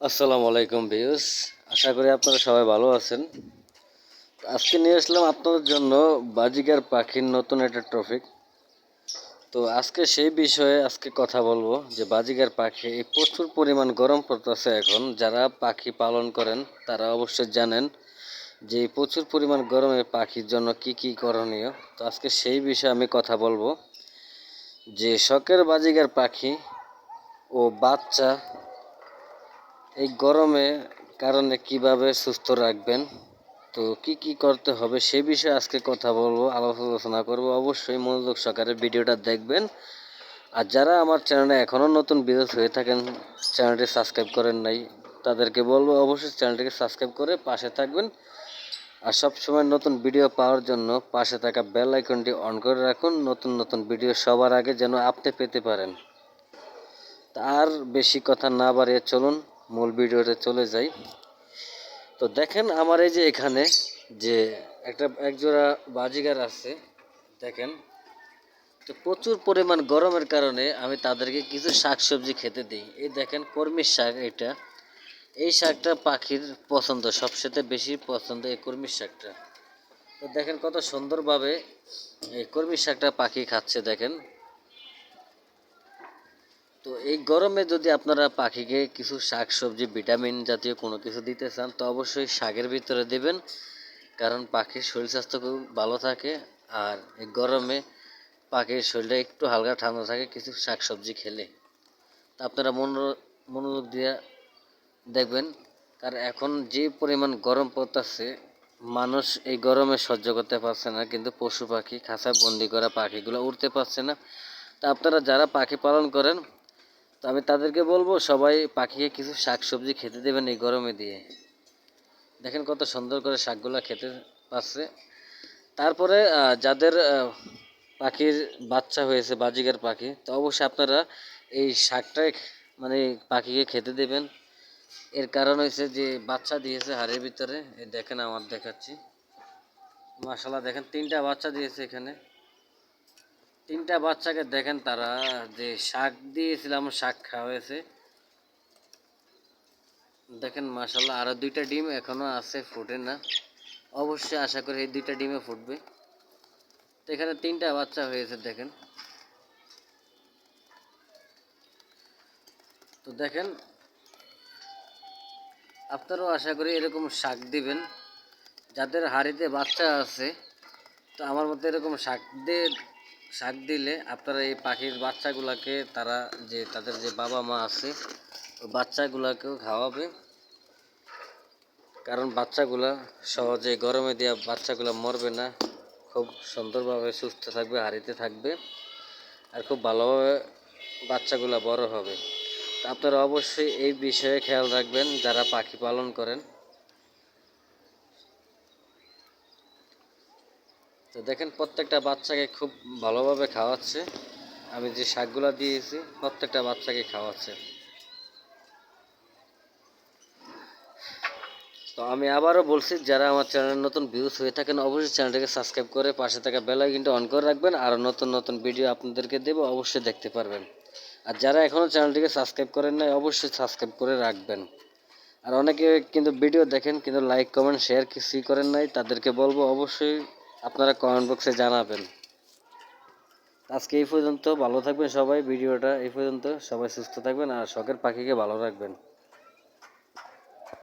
আসসালামু আলাইকুম ভিউস আশা করি আপনারা সবাই ভালো আছেন। আজকে নিয়ে আসলাম আপনাদের জন্য বাজিকার পাখির নতুন একটা টপিক তো আজকে সেই বিষয়ে আজকে কথা বলব যে বাজিকার পাখি এই প্রচুর পরিমাণ গরম পড়তেছে এখন। যারা পাখি পালন করেন, তারা অবশ্যই জানেন যে প্রচুর পরিমাণ গরমে পাখির জন্য কি কি করণীয়। তো আজকে সেই বিষয়ে আমি কথা বলব যে শখের বাজিকার পাখি ও বাচ্চা এই গরমে কারণে কীভাবে সুস্থ রাখবেন? তো কি কি করতে হবে সে বিষয়ে আজকে কথা বলব, আলোচনা করব। অবশ্যই মনোযোগ সহকারে ভিডিওটা দেখবেন। আর যারা আমার চ্যানেলে এখনও নতুন বিরোধ হয়ে থাকেন, চ্যানেলটি সাবস্ক্রাইব করেন নাই, তাদেরকে বলব অবশ্যই চ্যানেলটিকে সাবস্ক্রাইব করে পাশে থাকবেন। আর সব সময় নতুন ভিডিও পাওয়ার জন্য পাশে থাকা বেল আইকনটি অন করে রাখুন। নতুন নতুন ভিডিও সবার আগে যেন আপনি পেতে পারেন। তার বেশি কথা না বাড়িয়ে চলুন। মূল ভিডিওতে চলে যাই। তো দেখেন আমার এই যে এখানে যে একটা একজোড়া বাজিগার আছে, দেখেন, তো প্রচুর পরিমাণ গরমের কারণে আমি তাদেরকে কিছু শাকসবজি খেতে দিই। এই দেখেন, কর্মীর শাক এটা। এই শাকটা পাখির পছন্দ, সবচেয়ে বেশি পছন্দ এই কর্মীর শাকটা। তো দেখেন কত সুন্দরভাবে এই কর্মীর শাকটা পাখি খাচ্ছে, দেখেন। তো এই গরমে যদি আপনারা পাখিকে কিছু শাক, সবজি, ভিটামিন জাতীয় কোনো কিছু দিতে চান, তো অবশ্যই শাকের ভিতরে দেবেন। কারণ পাখির শরীর স্বাস্থ্য খুব ভালো থাকে আর এই গরমে পাখির শরীরটা একটু হালকা ঠান্ডা থাকে কিছু শাক, সবজি খেলে। তা আপনারা মনো, মনোযোগ দিয়ে দেখবেন। কারণ এখন যে পরিমাণ গরম পড়তেছে, মানুষ এই গরমে সহ্য করতে পারছে না, কিন্তু পশু পাখি খাঁচা বন্দি করা পাখিগুলো উঠতে পারছে না। তা আপনারা যারা পাখি পালন করেন তো আমি তাদেরকে বলব, সবাই পাখিকে কিছু শাক সবজি খেতে দেবেন এই গরমে দিয়ে। দেখেন কত সুন্দর করে শাকগুলো খেতে পারছে তারপরে যাদের পাখির বাচ্চা হয়েছে বাজিকার পাখি, তো অবশ্যই আপনারা এই শাকটাই মানে পাখিকে খেতে দেবেন। এর কারণ হয়েছে যে বাচ্চা দিয়েছে হাড়ের ভিতরে। দেখেন, আমার দেখাচ্ছি। মাশাল্লাহ দেখেন তিনটা বাচ্চা দিয়েছে এখানে। তিনটা বাচ্চাকে দেখেন তারা, যে শাক দিয়েছিলাম শাক খাওয়া হয়েছে। দেখেন মাশাল্লাহ আরও দুইটা ডিম এখনও আছে, ফুটে না। অবশ্যই আশা করি এই দুইটা ডিমে ফুটবে। তো এখানে তিনটা বাচ্চা হয়েছে, দেখেন। তো দেখেন, আপনারাও আশা করি এরকম শাক দিবেন। যাদের হাড়িতে বাচ্চা আছে, তো আমার মতে এরকম শাক দিয়ে শাক দিলে আপনারা এই পাখির বাচ্চাগুলোকে তারা যে, তাদের যে বাবা মা আছে বাচ্চাগুলোকেও খাওয়াবে। কারণ বাচ্চাগুলা সহজে গরমে দেওয়া বাচ্চাগুলো মরবে না। খুব সুন্দরভাবে সুস্থ থাকবে, হাড়িতে থাকবে আর খুব ভালোভাবে বাচ্চাগুলা বড় হবে। আপনারা অবশ্যই এই বিষয়ে খেয়াল রাখবেন, যারা পাখি পালন করেন। তো দেখেন প্রত্যেকটা বাচ্চাকে খুব ভালোভাবে খাওয়াচ্ছে। আমি যে শাকগুলো দিয়েছি, প্রত্যেকটা বাচ্চাকে খাওয়াচ্ছে। তো আমি আবারও বলছি, যারা আমার চ্যানেল নতুন ভিউজ হয়ে থাকেন, অবশ্যই চ্যানেলটাকে সাবস্ক্রাইব করে পাশে থাকা বেল আইকনটা অন করে রাখবেন, আর নতুন নতুন ভিডিও আপনাদেরকে দেবো, অবশ্যই দেখতে পারবেন। আর যারা এখনও চ্যানেলটিকে সাবস্ক্রাইব করেন নাই, অবশ্যই সাবস্ক্রাইব করে রাখবেন। আর অনেকে কিন্তু ভিডিও দেখেন, কিন্তু লাইক কমেন্ট শেয়ার কিছুই করেন নাই, তাদেরকে বলব, অবশ্যই আপনারা কমেন্ট বক্সে জানাবেন। আজকে এই পর্যন্ত ভালো থাকবেন সবাই, ভিডিওটা এই পর্যন্ত সবাই সুস্থ থাকবেন আর শখের পাখিকে ভালো রাখবেন।